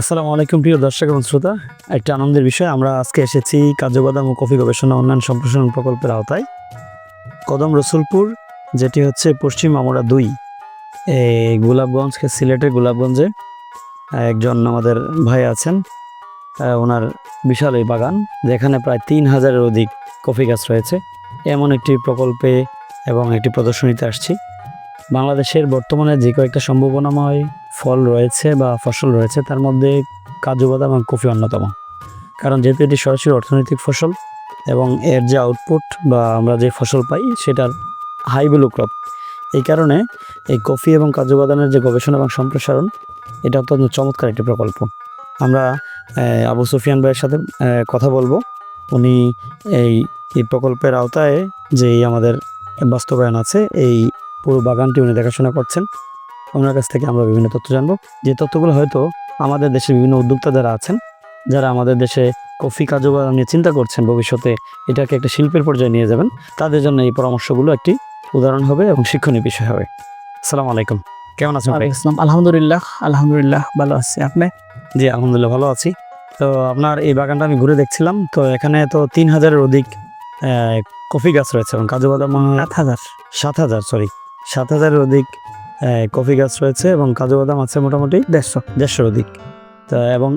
আসসালামু আলাইকুম প্রিয় দর্শক এবং শ্রোতা। একটা আনন্দের বিষয়, আমরা আজকে এসেছি কাজু বাদাম ও কফি গবেষণা উন্নয়ন সম্প্রসারণ প্রকল্পের আওতায়। কদম রসুলপুর, যেটি হচ্ছে পশ্চিম আমরা দুই। এই গোলাপগঞ্জ সিলেটের গোলাপগঞ্জে একজন আমাদের ভাই আছেন। ওনার বিশাল এই বাগান, যেখানে প্রায় তিন হাজারের অধিক কফি গাছ রয়েছে। এমন একটি প্রকল্পে এবং একটি প্রদর্শনীতে আসছি। বাংলাদেশের বর্তমানে যে কয়েকটা সম্ভাবনাময় ফল রয়েছে বা ফসল রয়েছে, তার মধ্যে কাজু বাদাম এবং কফি অন্যতম। কারণ যেহেতু এটি সরাসরি অর্থনৈতিক ফসল এবং এর যে আউটপুট বা আমরা যে ফসল পাই, সেটার হাই ভ্যালু ক্রপ এই কারণে এই কফি এবং কাজু বাদামের যে গবেষণা এবং সম্প্রসারণ, এটা অত্যন্ত চমৎকার একটি প্রকল্প। আমরা আবু সুফিয়ান ভাইয়ের সাথে কথা বলব। উনি এই এই প্রকল্পের আওতায় যেই আমাদের বাস্তবায়ন আছে, এই পুরো বাগানটি উনি দেখাশোনা করছেন। ওনার কাছ থেকে আমরা বিভিন্ন তথ্য জানব। যে তথ্যগুলো হয়তো আমাদের দেশের বিভিন্ন উদ্যোক্তা যারা আছেন যারা আমাদের দেশে কফি কাজু বাদাম নিয়ে চিন্তা করছেন ভবিষ্যতে এটাকে একটা শিল্পের পর্যায়ে নিয়ে যাবেন তাদের জন্য এই পরামর্শগুলো একটি উদাহরণ হবে এবং শিক্ষণীয় বিষয় হবে। আসসালামু আলাইকুম। কেমন আছেন ভাই? আসসালাম। আলহামদুলিল্লাহ আলহামদুলিল্লাহ ভালো আছি। আপনি? জি আলহামদুলিল্লাহ ভালো আছি। তো আপনার এই বাগানটা আমি ঘুরে দেখছিলাম। তো এখানে তো তিন হাজারের অধিক আহ, কফি গাছ রয়েছে এবং কাজু বাদাম সাত হাজার। সাত হাজার সরি সাত হাজারের অধিক কফি গাছ রয়েছে এবং কাজু বাদাম আছে মোটামুটি দেড়শো। দেড়শোর অধিক। তা এবং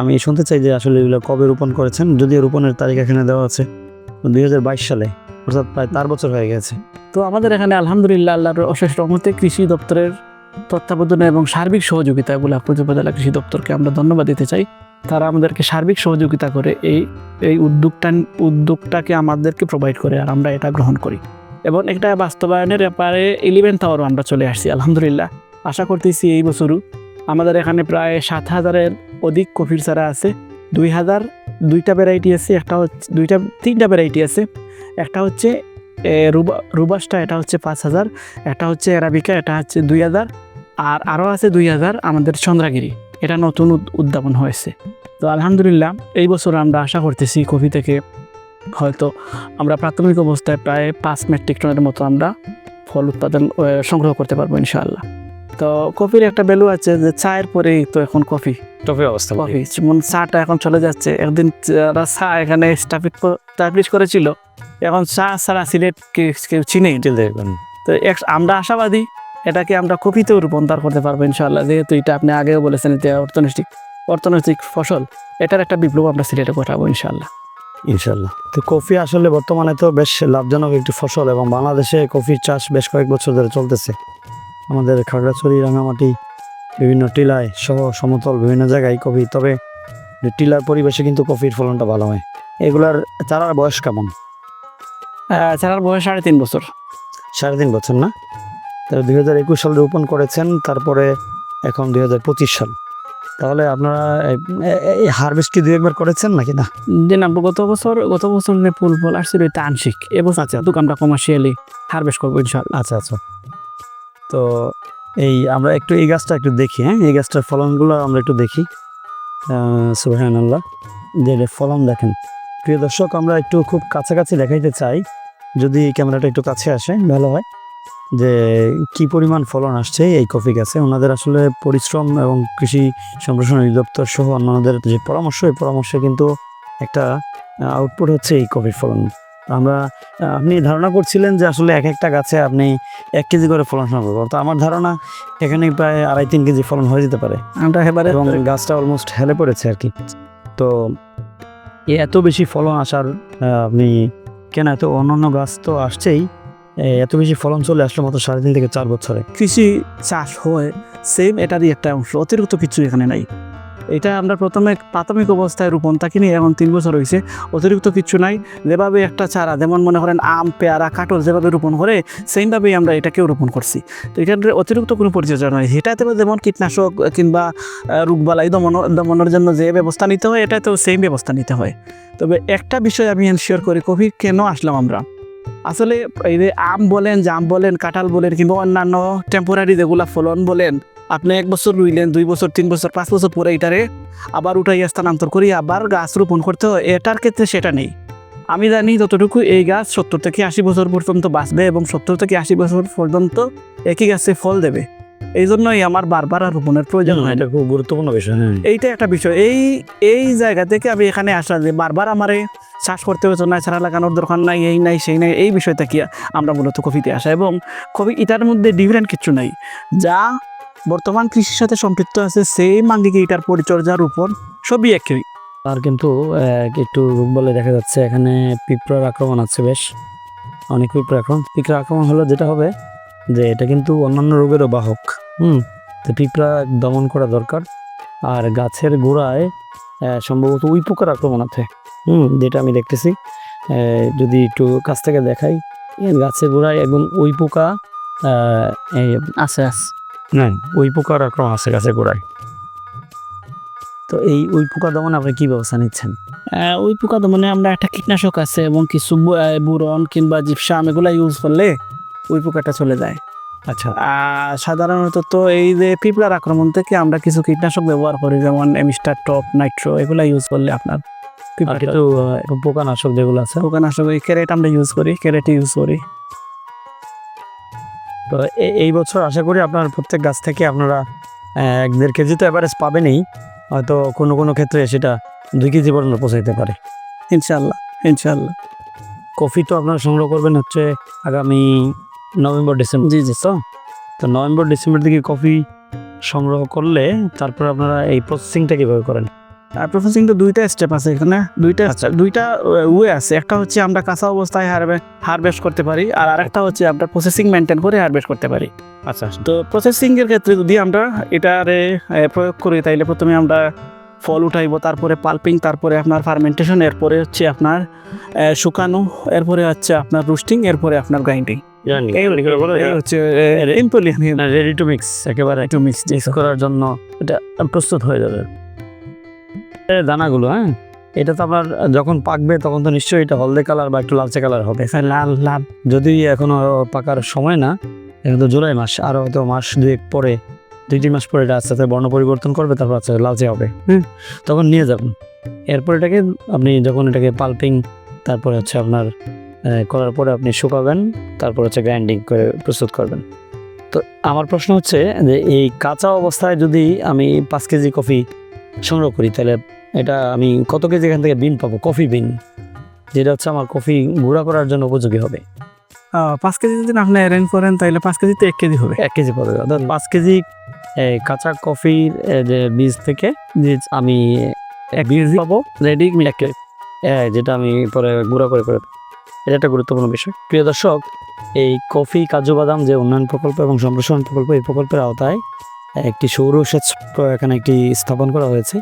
আমি শুনতে চাই যে আসলে এগুলো কবে রোপণ করেছেন যদিও রোপণের তারিখ এখানে দেওয়া আছে দুই হাজার বাইশ সালে অর্থাৎ প্রায় চার বছর হয়ে গেছে। তো আমাদের এখানে আলহামদুলিল্লাহ আল্লাহর অশেষ রহমতে কৃষি দপ্তরের তত্ত্বাবধানে এবং সার্বিক সহযোগিতা গোলাপপুর উপজেলা কৃষি দপ্তরকে আমরা ধন্যবাদ দিতে চাই। তারা আমাদেরকে সার্বিক সহযোগিতা করে এই এই উদ্যোগটা উদ্যোগটাকে আমাদেরকে প্রোভাইড করে আর আমরা এটা গ্রহণ করি। এবং এটা বাস্তবায়নের ব্যাপারে ইলেভেন্থ আওয়ারও আমরা চলে আসছি, আলহামদুলিল্লাহ। আশা করতেছি এই বছরও আমাদের এখানে প্রায় সাত হাজারের অধিক কফির চারা আছে। দুই হাজার দুইটা ভ্যারাইটি আছে, একটা হচ্ছে, দুইটা, তিনটা ভ্যারাইটি আছে। একটা হচ্ছে রুবা, রুবাসটা, এটা হচ্ছে পাঁচ হাজার। একটা হচ্ছে অ্যারাবিকা, এটা হচ্ছে দুই হাজার। আর আরও আছে দুই হাজার আমাদের চন্দ্রাগিরি। এটা নতুন উদ- উদ্যাপন হয়েছে। তো আলহামদুলিল্লাহ, এই বছর আমরা আশা করতেছি কফি থেকে হয়তো আমরা প্রাথমিক অবস্থায় প্রায় পাঁচ মেট্রিক টনের মতো আমরা ফল উৎপাদন সংগ্রহ করতে পারব ইনশাআল্লাহ। তো কফির একটা ভ্যালু আছে যে চায়ের পরেই তো এখন কফি। টফি অবস্থা কফি যেমন চাটা এখন চলে যাচ্ছে। একদিন যারা চা এখানে স্টাবলিশ করেছিল এখন চা ছাড়া সিলেট কেউ চিনেই না। তো আমরা আশাবাদী এটাকে আমরা কফিতেও রূপান্তর করতে পারব ইনশাল্লাহ যেহেতু এটা আপনি আগেও বলেছেন যে অর্থনৈতিক অর্থনৈতিক ফসল এটার একটা বিপ্লব আমরা সিলেটে ঘটাবো ইনশাল্লাহ ইনশাল্লাহ তো কফি আসলে বর্তমানে তো বেশ লাভজনক একটি ফসল এবং বাংলাদেশে কফির চাষ বেশ কয়েক বছর ধরে চলতেছে। আমাদের খাগড়াছড়ি রাঙামাটি বিভিন্ন টিলায় সহ সমতল বিভিন্ন জায়গায় কফি। তবে টিলার পরিবেশে কিন্তু কফির ফলনটা ভালো হয়। এগুলার চারার বয়স কেমন? চারার বয়স সাড়ে তিন বছর। সাড়ে তিন বছর না? তাহলে দুই হাজার একুশ সালে রোপণ করেছেন তারপরে এখন দুই হাজার পঁচিশ সাল। তাহলে আপনারা এই হারভেস্ট কি দুই একবার করেছেন নাকি না? যে না গত বছর গত বছর যে ফুল ফল আসছিল এটা আংশিক। এবছর আচ্ছা। কিন্তু আমরা কমার্শিয়ালি হারভেস্ট করব ইনশাল্লাহ আচ্ছা আচ্ছা। তো এই আমরা একটু এই গাছটা একটু দেখি হ্যাঁ? এই গাছটার ফলনগুলো আমরা একটু দেখি। সুবাহান আল্লাহ যে ফলন দেখেন। প্রিয় দর্শক আমরা একটু খুব কাছাকাছি দেখাইতে চাই। যদি ক্যামেরাটা একটু কাছে আসে ভালো হয়। যে কি পরিমাণ ফলন আসছে এই কফি গাছে ওনাদের আসলে পরিশ্রম এবং কৃষি সম্প্রসারণ অধিদপ্তর সহ অন্যান্যদের যে পরামর্শ এই পরামর্শে কিন্তু একটা আউটপুট হচ্ছে এই কফির ফলন। আমরা আপনি ধারণা করছিলেন যে আসলে এক একটা গাছে আপনি এক কেজি করে ফলন সম্ভব তো আমার ধারণা এখানে প্রায় আড়াই তিন কেজি ফলন হয়ে যেতে পারে। আমরা এবারে এবং গাছটা অলমোস্ট হেলে পড়েছে আর কি। তো এত বেশি ফলন আসার আপনি কেন এত অন্যান্য গাছ তো আসছেই। এত বেশি ফলন চলে আসলো মাত্র সাড়ে তিন থেকে চার বছরে। কৃষি চাষ হয় সেম এটারই একটা অংশ, অতিরিক্ত কিছু এখানে নাই। এটা আমরা প্রথমে প্রাথমিক অবস্থায় রোপণ থাকিনি এখন তিন বছর হয়েছে অতিরিক্ত কিছু নাই। যেভাবে একটা চারা, যেমন মনে করেন আম, পেয়ারা, কাঠল যেভাবে রোপণ করে সেইভাবেই আমরা এটাকেও রোপণ করছি। তো এটার অতিরিক্ত কোনো পরিচর্যা নয় এটাতে যেমন কীটনাশক কিংবা রোগবালাই দমন, দমনের জন্য যে ব্যবস্থা নিতে হয়, এটাতেও সেম ব্যবস্থা নিতে হয়। তবে একটা বিষয় আমি এনশিওর করি কফি কেন আসলাম আমরা? আসলে এই যে আম বলেন জাম বলেন কাঁঠাল বলেন কিংবা অন্যান্য টেম্পোরারি যেগুলা ফলন বলেন আপনি এক বছর রুইলেন দুই বছর তিন বছর পাঁচ বছর পরে এটারে আবার উঠাইয়া স্থানান্তর করি আবার গাছ রোপণ করতে হয়। এটার ক্ষেত্রে সেটা নেই। আমি জানি যতটুকু এই গাছ সত্তর থেকে আশি বছর পর্যন্ত বাঁচবে এবং সত্তর থেকে আশি বছর পর্যন্ত একই গাছে ফল দেবে। এই জন্যই আমার বারবার আর রোপণের প্রয়োজন হয় এটা খুব গুরুত্বপূর্ণ বিষয় হ্যাঁ। এইটা একটা বিষয়। এই এই জায়গা থেকে আমি এখানে আসা যে বারবার আমারে চাষ করতে হচ্ছে না ছাড়া লাগানোর দরকার নাই, এই নাই, সেই নাই, এই বিষয়টা কি আমরা মূলত কফিতে আসা এবং কফি এটার মধ্যে ডিফারেন্ট কিছু নাই। যা বর্তমান কৃষির সাথে সম্পৃক্ত আছে সেই মাঙ্গিকে এটার পরিচর্যার উপর, সবই একই। আর কিন্তু একটু বলে দেখা যাচ্ছে, এখানে পিঁপড়ার আক্রমণ আছে বেশ। অনেক পিঁপড়া আক্রমণ পিঁপড়া আক্রমণ হলে যেটা হবে, যে এটা কিন্তু অন্যান্য রোগেরও বাহক। হুম? তো পিঁপড়া দমন করা দরকার। আর গাছের গোড়ায় সম্ভবত উই পোকার আক্রমণ আছে। হুম যেটা আমি দেখতেছি। যদি একটু কাছ থেকে দেখাই গাছের গোড়ায় এবং উই পোকা আছে আছে। না উই পোকার আক্রমণ আছে গাছের গোড়ায়। তো এই উই পোকা দমনে আপনি কি ব্যবস্থা নিচ্ছেন? ওই পোকা দমনে আমরা একটা কীটনাশক আছে এবং কিছু বুরন কিংবা জিপসাম এগুলা ইউজ করলে ওই পোকাটা চলে যায়। আচ্ছা। সাধারণত তো এই যে পিঁপড়ার আক্রমণ থেকে আমরা কিছু কীটনাশক ব্যবহার করি যেমন এমিস্টার টপ নাইট্রো এগুলা ইউজ করলে আপনার কিছু পোকানাশক যেগুলো আছে। পোকানাশক ওই ক্যারেট আমরা ইউজ করি ক্যারেট ইউজ করি। তো এই বছর আশা করি আপনার প্রত্যেক গাছ থেকে আপনারা এক দেড় কেজি তো অ্যাভারেজ পাবেনই। হয়তো কোনো কোনো ক্ষেত্রে সেটা দুই কেজি পর্যন্ত পৌঁছাইতে পারে। ইনশাল্লাহ ইনশাল্লাহ কফি তো আপনারা সংগ্রহ করবেন হচ্ছে আগামী নভেম্বর ডিসেম্বর। জি জি। তো তো নভেম্বর ডিসেম্বর দিকে কফি সংগ্রহ করলে তারপর আপনারা এই প্রসেসিংটা কীভাবে করেন? প্রসেসিং তো দুইটা স্টেপ আছে এখানে। দুইটা আচ্ছা। দুইটা ওয়ে আছে। একটা হচ্ছে আমরা কাঁচা অবস্থায় হারবে হারভেস্ট করতে পারি আর আরেকটা হচ্ছে আমরা প্রসেসিং মেনটেন করে হারভেস্ট করতে পারি। আচ্ছা। তো প্রসেসিং এর ক্ষেত্রে যদি আমরা এটারে প্রয়োগ করি তাইলে প্রথমে আমরা ফল উঠাইব তারপরে পাল্পিং তারপরে আপনার ফার্মেন্টেশন এরপরে হচ্ছে আপনার শুকানো এরপরে হচ্ছে আপনার রুস্টিং এরপরে আপনার গ্রাইন্ডিং জানি। এই এই হচ্ছে সিম্পলি রেডি টু মিক্স একেবারে একটু মিক্স করার জন্য এটা প্রস্তুত হয়ে যাবে। দানাগুলো হ্যাঁ? এটা তো আপনার যখন পাকবে তখন তো নিশ্চয়ই এটা হলদে কালার বা একটু লালচে কালার হবে। লাল লাল। যদি এখনও পাকার সময় না এখন তো জুলাই মাস আরও হয়তো মাস দুয়েক পরে দুই তিন মাস পরে এটা আস্তে আস্তে বর্ণ পরিবর্তন করবে তারপর আস্তে লালচে হবে হুম তখন নিয়ে যাবেন। এরপর এটাকে আপনি যখন এটাকে পাল্পিং তারপরে হচ্ছে আপনার করার পরে আপনি শুকাবেন তারপর হচ্ছে গ্রাইন্ডিং করে প্রস্তুত করবেন। তো আমার প্রশ্ন হচ্ছে যে এই কাঁচা অবস্থায় যদি আমি পাঁচ কেজি কফি সংগ্রহ করি তাহলে এটা আমি কত কেজি এখান থেকে বিন পাবো? কফি বিন যেটা হচ্ছে আমার কফি গুঁড়া করার জন্য উপযোগী হবে। পাঁচ কেজি যদি আপনি অ্যারেঞ্জ করেন তাহলে পাঁচ কেজিতে এক কেজি হবে। এক কেজি পাবে। অর্থাৎ পাঁচ কেজি কাঁচা কফির যে বীজ থেকে বীজ আমি এক বীজ পাবো রেডি এক কেজি। এ, যেটা আমি পরে গুঁড়া করে করে এটা একটা গুরুত্বপূর্ণ বিষয়। প্রিয় দর্শক এই কফি কাজু বাদাম যে উন্নয়ন প্রকল্প এবং সম্প্রসারণ প্রকল্প এই প্রকল্পের আওতায় একটি সৌর সেচ এখানে একটি স্থাপন করা হয়েছে,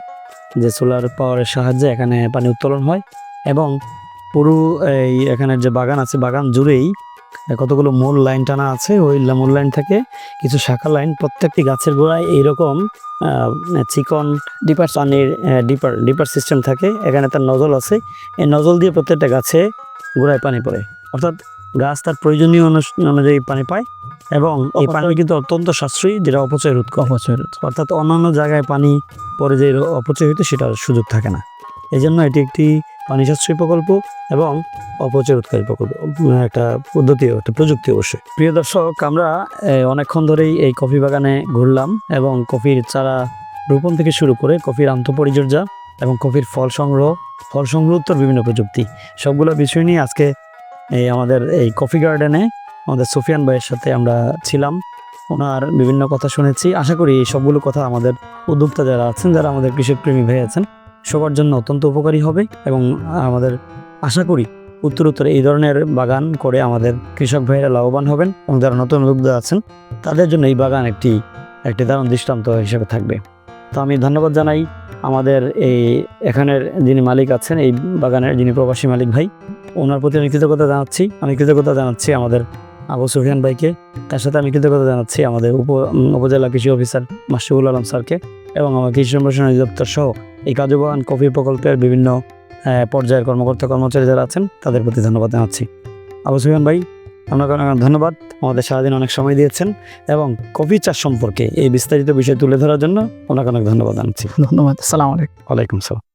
যে সোলার পাওয়ারের সাহায্যে এখানে পানি উত্তোলন হয় এবং পুরো এই এখানের যে বাগান আছে, বাগান জুড়েই কতগুলো মূল লাইন টানা আছে। ওই মূল লাইন থেকে কিছু শাখা লাইন প্রত্যেকটি গাছের গোড়ায় এইরকম চিকন ডিপার পানির ডিপার ডিপার সিস্টেম থাকে। এখানে তার নজল আছে। এই নজল দিয়ে প্রত্যেকটা গাছে গোড়ায় পানি পড়ে। অর্থাৎ গাছ তার প্রয়োজনীয় অনুযায়ী পানি পায়। এবং এই পানি কিন্তু অত্যন্ত সাশ্রয়ী যেটা অপচয় রোধ করে। অবশ্যই অর্থাৎ অন্যান্য জায়গায় পানি পরে যে অপচয় হইতে সেটার সুযোগ থাকে না। এই জন্য এটি একটি পানি সাশ্রয়ী প্রকল্প এবং অপচয় রোধকারী প্রকল্প। একটা পদ্ধতি একটা প্রযুক্তি অবশ্যই। প্রিয় দর্শক আমরা অনেকক্ষণ ধরেই এই কফি বাগানে ঘুরলাম এবং কফির চারা রোপণ থেকে শুরু করে কফির আন্তঃপরিচর্যা এবং কফির ফল সংগ্রহ ফল সংগ্রহ উত্তর বিভিন্ন প্রযুক্তি সবগুলো বিষয় নিয়ে আজকে এই আমাদের এই কফি গার্ডেনে আমাদের সুফিয়ান ভাইয়ের সাথে আমরা ছিলাম। ওনার বিভিন্ন কথা শুনেছি। আশা করি এই সবগুলো কথা আমাদের উদ্যোক্তা যারা আছেন, যারা আমাদের কৃষক প্রেমী ভাই আছেন, সবার জন্য অত্যন্ত উপকারী হবে এবং আমাদের আশা করি উত্তর উত্তর এই ধরনের বাগান করে আমাদের কৃষক ভাইয়েরা লাভবান হবেন এবং যারা নতুন উদ্যোক্তা আছেন, তাদের জন্য এই বাগান একটি একটি দারুণ দৃষ্টান্ত হিসেবে থাকবে। তো আমি ধন্যবাদ জানাই আমাদের এই এখানের যিনি মালিক আছেন, এই বাগানের যিনি প্রবাসী মালিক ভাই, ওনার প্রতি আমি কৃতজ্ঞতা জানাচ্ছি। আমি কৃতজ্ঞতা জানাচ্ছি আমাদের আবু সুফিয়ান ভাইকে। তার সাথে আমি কৃতজ্ঞতা জানাচ্ছি আমাদের উপ উপজেলা কৃষি অফিসার মাসিবুল আলম স্যারকে এবং আমার কৃষি সম্প্রসারণ অধিদপ্তর সহ এই কাজুবাগান কফি প্রকল্পের বিভিন্ন পর্যায়ের কর্মকর্তা কর্মচারী যারা আছেন তাদের প্রতি ধন্যবাদ জানাচ্ছি। আবু সুফিয়ান ভাই আপনাকে অনেক অনেক ধন্যবাদ। আমাদের সারাদিন অনেক সময় দিয়েছেন এবং কফি চাষ সম্পর্কে এই বিস্তারিত বিষয় তুলে ধরার জন্য আপনাকে অনেক ধন্যবাদ জানাচ্ছি। ধন্যবাদ আসসালামু আলাইকুম। ওয়ালাইকুম সালাম